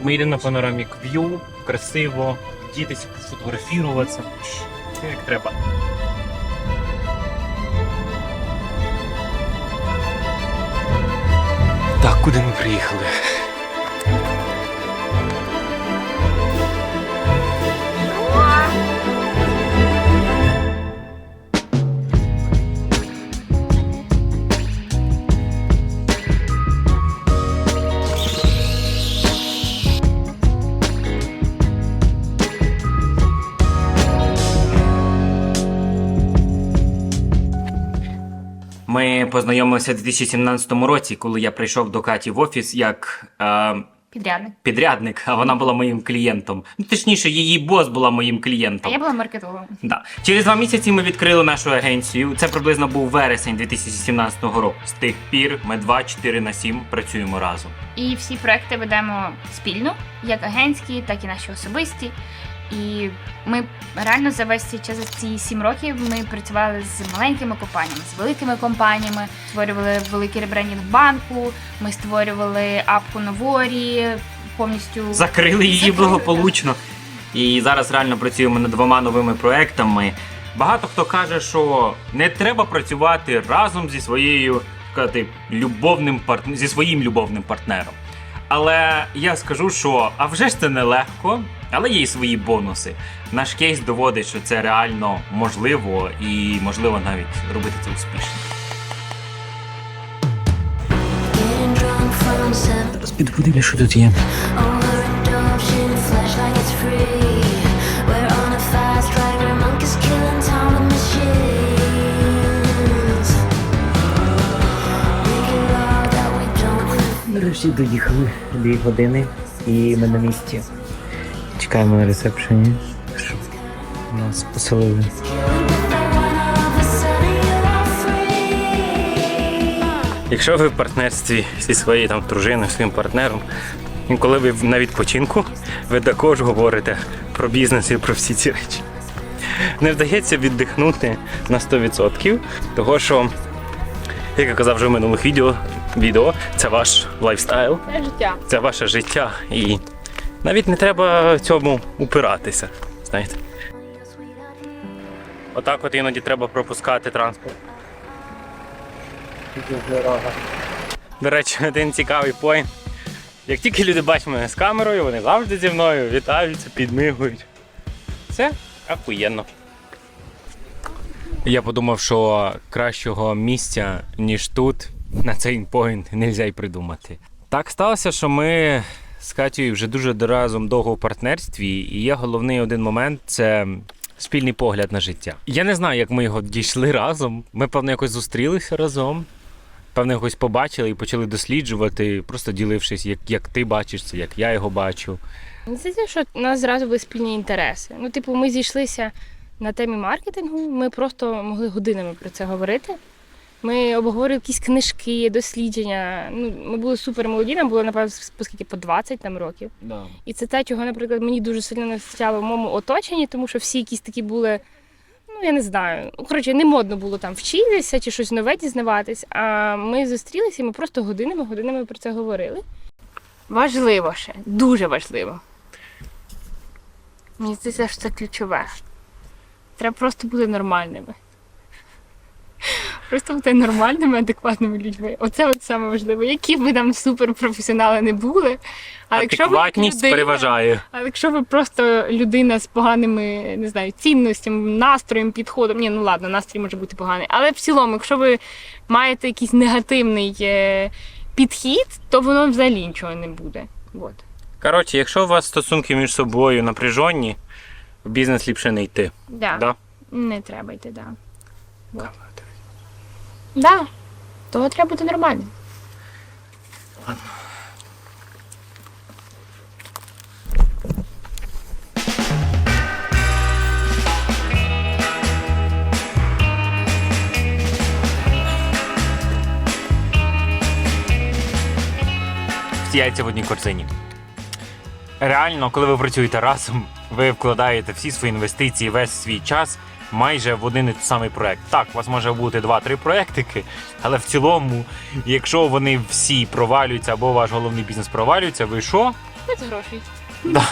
Ми йдемо на панорамік в'ю, красиво, дітись, фотографіруватися. Все як треба. Так, куди ми приїхали? Познайомилися у 2017 році, коли я прийшов до Каті в офіс як е, Підрядник. підрядник, а вона була моїм клієнтом. Ну, точніше, її бос була моїм А клієнтом. я була маркетологом. Да. Через два місяці ми відкрили нашу агенцію. Це приблизно був вересень 2017 року. З тих пір ми 2-4 на 7 працюємо разом. І всі проекти ведемо спільно, як агентські, так і наші особисті. І ми реально за весь цей час за ці сім років ми працювали з маленькими компаніями, з великими компаніями, створювали великий ребрендінг банку. Ми створювали апку Новорі, повністю Закрили її Закрили, благополучно. І зараз реально працюємо над двома новими проектами. Багато хто каже, що не треба працювати разом зі своєю сказати, любовним парт... зі своїм любовним партнером. Але я скажу, що а вже ж це нелегко, але є й свої бонуси. Наш кейс доводить, що це реально можливо і можливо навіть робити це успішно. Зараз що тут є. Нарешті доїхали дві години і ми на місці. Чекаємо на ресепшені, щоб нас поселили. Якщо ви в партнерстві зі своєю там дружиною, своїм партнером, і коли ви на відпочинку, ви також говорите про бізнес і про всі ці речі. Не вдається віддихнути на 100%, того що, як я казав вже в минулих відео, відео це ваш лайфстайл, Це життя. це ваше життя, і навіть не треба цьому упиратися. Знаєте. Отак от іноді треба пропускати транспорт. До речі, один цікавий поінт. Як тільки люди бачать мене з камерою, вони завжди зі мною вітаються, підмигують. Це ахуєнно. Я подумав, що кращого місця, ніж тут, на цей поінт не можна й придумати. Так сталося, що ми з Катєю вже дуже разом довго в партнерстві, і є головний один момент це спільний погляд на життя. Я не знаю, як ми його дійшли разом. Ми, певно, якось зустрілися разом. Певно, якось побачили і почали досліджувати, просто ділившись, як, як ти бачиш це, як я його бачу. Мені здається, що у нас зразу були спільні інтереси. Ну, типу, ми зійшлися на темі маркетингу, ми просто могли годинами про це говорити. Ми обговорювали якісь книжки, дослідження. Ну, ми були супер молоді, нам було, напевно, по по 20 там років. І це те, чого, наприклад, мені дуже сильно не вистачало в моєму оточенні, тому що всі якісь такі були, ну я не знаю. Ну, коротше, не модно було там вчитися чи щось нове дізнаватись. А ми зустрілися і ми просто годинами, годинами про це говорили. Важливо ще, дуже важливо. Мені здається, що це ключове. Треба просто бути нормальними. Просто бути нормальними, адекватними людьми. Оце от саме важливо. Які б ви там суперпрофесіонали не були. Але якщо ви людина- переважає. але якщо ви просто людина з поганими, не знаю, цінностями, настроєм, підходом, ні, ну ладно, настрій може бути поганий. Але в цілому, якщо ви маєте якийсь негативний е, підхід, то воно взагалі нічого не буде. От. Коротше, якщо у вас стосунки між собою напряжені, в бізнес ліпше не йти. Да. Да? Не треба йти, да. Вот. Да. Того треба бути нормальним. Всі яйця в одній корзині. Реально, коли ви працюєте разом, ви вкладаєте всі свої інвестиції, весь свій час майже в один і той самий проект. Так, у вас може бути два-три проектики, але в цілому, якщо вони всі провалюються або ваш головний бізнес провалюється, ви що? без грошей. Да.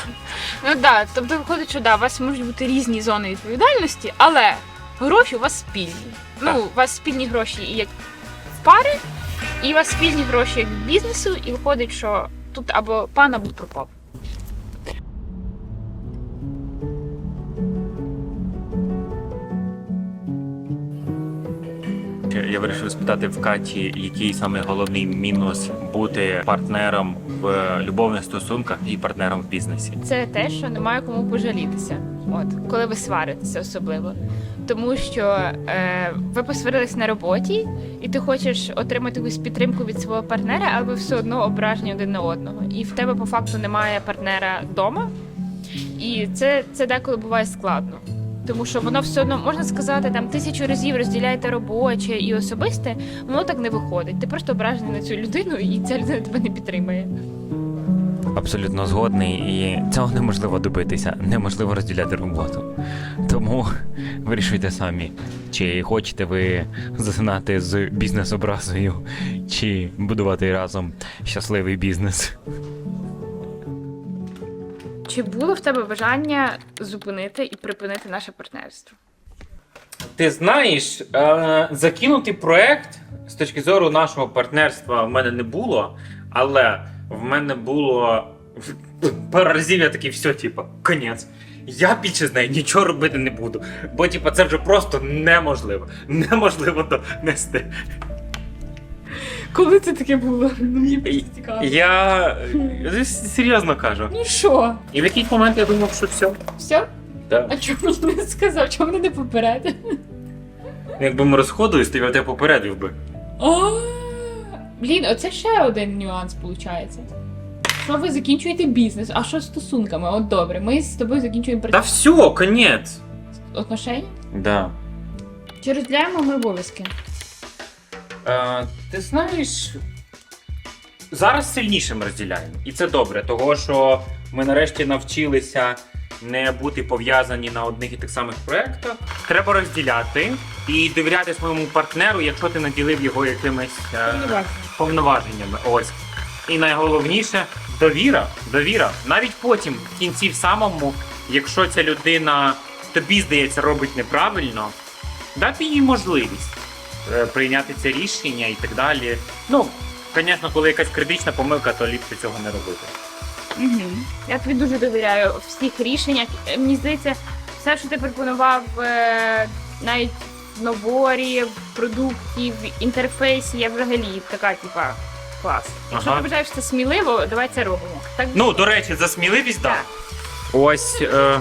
Ну так, да, тобто виходить, що да, у вас можуть бути різні зони відповідальності, але гроші у вас спільні. Ну, у вас спільні гроші і як пари, і у вас спільні гроші як бізнесу, і виходить, що тут або пан, або пропав. Я вирішив спитати в Каті, який саме головний мінус бути партнером в любовних стосунках і партнером в бізнесі. Це те, що немає кому пожалітися. От коли ви сваритеся особливо. Тому що е, ви посварились на роботі, і ти хочеш отримати якусь підтримку від свого партнера, але ви все одно ображені один на одного. І в тебе по факту немає партнера вдома. І це, це деколи буває складно. Тому що воно все одно можна сказати, там тисячу разів розділяєте робоче і особисте, воно так не виходить. Ти просто ображений на цю людину, і ця людина тебе не підтримує. Абсолютно згодний, і цього неможливо добитися, неможливо розділяти роботу. Тому вирішуйте самі, чи хочете ви засинати з бізнес-образою, чи будувати разом щасливий бізнес. Чи було в тебе бажання зупинити і припинити наше партнерство? Ти знаєш, е, закинути проект з точки зору нашого партнерства в мене не було, але в мене було пару разів я такий, все, типу, конець. Я більше з нею нічого робити не буду. Бо, типу, це вже просто неможливо. Неможливо донести. Коли це таке було? Ну мені просто цікаво. Я серйозно кажу. Ну що, І в якийсь момент я думав, що все. все? Да. А чому мені не сказав? Чому мене не попередив? Якби ми розходились, то я тебе попередив би. А, Блін, оце ще один нюанс виходить. Що ви закінчуєте бізнес, а що з стосунками? От добре, ми з тобою закінчуємо Та все, конець. отношення. Да. Чи розділяємо ми обов'язки? Е, ти знаєш, зараз сильніше ми розділяємо. І це добре, того що ми нарешті навчилися не бути пов'язані на одних і тих самих проєктах. Треба розділяти і довіряти своєму партнеру, якщо ти наділив його якимись е, повноваженнями. Ось. І найголовніше довіра. Довіра. Навіть потім, в кінці в самому, якщо ця людина тобі здається робить неправильно, дати їй можливість прийняти це рішення і так далі. Ну, звісно, коли якась критична помилка, то ліпше цього не робити. Угу. Я тобі дуже довіряю в всіх рішеннях. Е, Мені здається, все, що ти пропонував е, навіть в наборі, в продукті, в інтерфейсі, я взагалі така, типа, клас. Якщо Ага. ти вважаєш це сміливо, давай це робимо. Так Ну, до речі, за сміливість, так. Так. Ось. Е,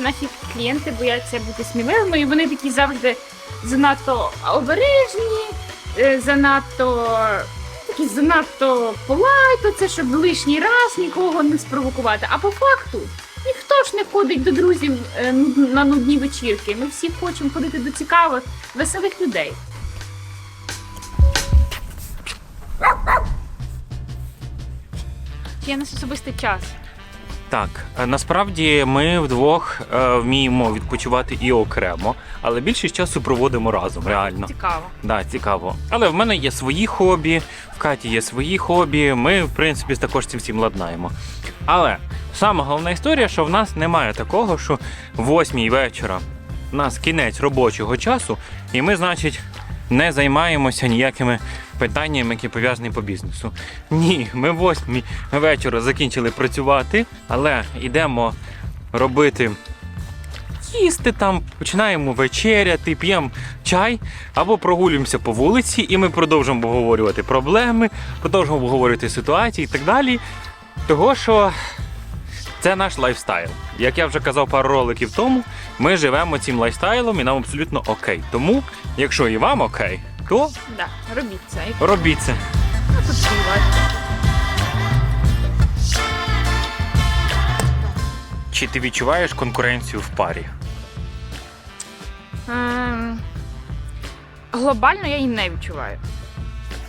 наші клієнти бояться бути сміливими, і вони такі завжди занадто обережні, е, занадто. Такі занадто полайто, це щоб лишній раз нікого не спровокувати. А по факту ніхто ж не ходить до друзів е, на нудні вечірки. Ми всі хочемо ходити до цікавих, веселих людей. Є нас особистий час? Так, е, насправді ми вдвох е, вміємо відпочивати і окремо, але більшість часу проводимо разом, реально. Цікаво. Да, цікаво. Але в мене є свої хобі, в Каті є свої хобі. Ми, в принципі, також цим всім ладнаємо. Але сама головна історія, що в нас немає такого, що в восьмій вечора у нас кінець робочого часу, і ми, значить, не займаємося ніякими питаннями, які пов'язані по бізнесу. Ні, ми восьмій вечора закінчили працювати, але йдемо робити їсти там, починаємо вечеряти, п'ємо чай або прогулюємося по вулиці, і ми продовжуємо обговорювати проблеми, продовжуємо обговорювати ситуації і так далі. Того, що це наш лайфстайл. Як я вже казав пару роликів тому, ми живемо цим лайфстайлом і нам абсолютно окей. Тому, якщо і вам окей, то Да, робіть це. Робіть це. Чи ти відчуваєш конкуренцію в парі? Ем, глобально я її не відчуваю.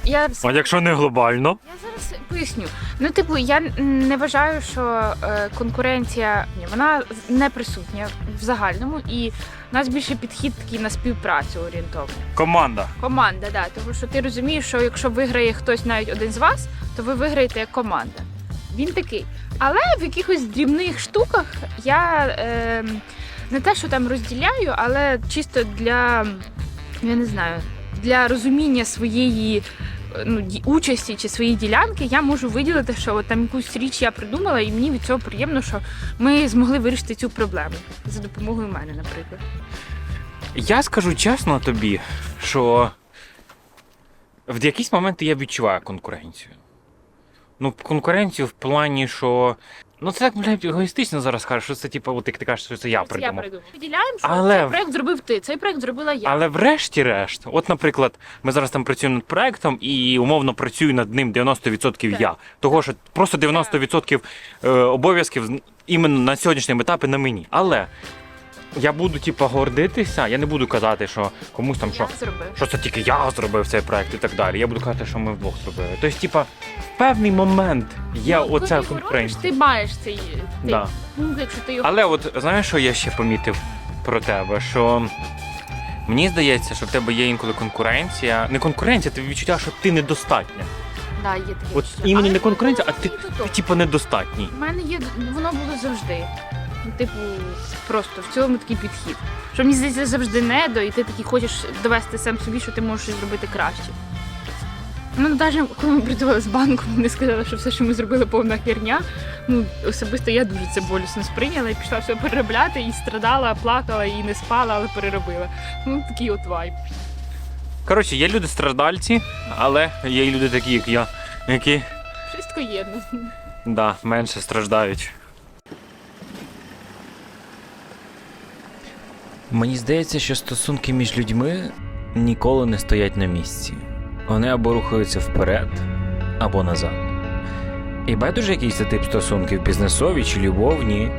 Я, А якщо не глобально? я зараз поясню. Ну, типу, я не вважаю, що е, конкуренція ні, вона не присутня в загальному, і у нас більше підхід такий на співпрацю орієнтований. Команда. Команда, да. Тому що ти розумієш, що якщо виграє хтось навіть один з вас, то ви виграєте як команда. Він такий. Але в якихось дрібних штуках я е, не те, що там розділяю, але чисто для я не знаю, для розуміння своєї ну, участі чи свої ділянки я можу виділити, що от там якусь річ я придумала, і мені від цього приємно, що ми змогли вирішити цю проблему за допомогою мене, наприклад. Я скажу чесно тобі, що в якісь моменти я відчуваю конкуренцію. Ну, конкуренцію в плані, що. Ну, це так, блядь, егоїстично зараз кажеш, що це типу, от як ти кажеш, що це я Це я придумав. Виділяємо, що Але- цей проект зробив ти, цей проект зробила я. Але врешті-решт, от, наприклад, ми зараз там працюємо над проектом, і умовно працюю над ним 90% Так. я. Того, що просто 90% е, обов'язків з- іменно на сьогоднішньому етапі на мені. Але я буду, типу, гордитися, я не буду казати, що комусь там що. Що це тільки я зробив цей проект і так далі. Я буду казати, що ми вдвох зробили. Тобто, типа, в певний момент є Ну, коли його конкуренція. Ти маєш цей ти, Да. ну, якщо ти його Але от знаєш, що я ще помітив про тебе? Що мені здається, що в тебе є інколи конкуренція. Не конкуренція, ти відчуття, що ти недостатня. да, є таке От відчуття. іменно Але не конкуренція, а ти, не ти типу недостатній. У мене є воно було завжди. Ну, Типу, просто в цілому такий підхід. Що мені здається, завжди недо, і ти такий хочеш довести сам собі, що ти можеш щось зробити краще. Ну, навіть коли ми працювали з банком, вони сказали, що все, що ми зробили, повна херня. Ну, особисто я дуже це болісно сприйняла і пішла все переробляти, і страдала, плакала, і не спала, але переробила. Ну, такий от вайб. Коротше, є люди страждальці, але є і люди такі, як я, які Щось таке є. ну. да, менше страждають. Мені здається, що стосунки між людьми ніколи не стоять на місці. Вони або рухаються вперед, або назад. І байдуже якийсь це тип стосунків, бізнесові чи любовні,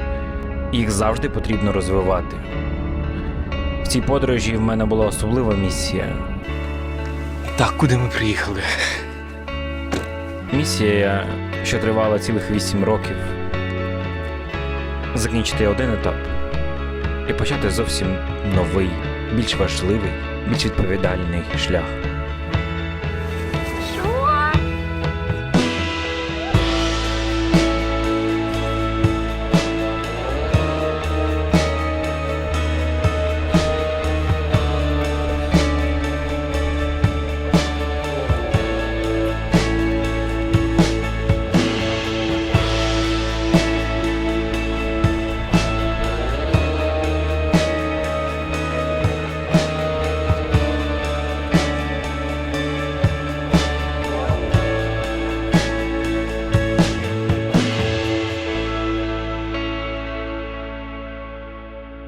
їх завжди потрібно розвивати. В цій подорожі в мене була особлива місія. Так, куди ми приїхали? Місія, що тривала цілих 8 років. Закінчити один етап і почати зовсім новий, більш важливий, більш відповідальний шлях.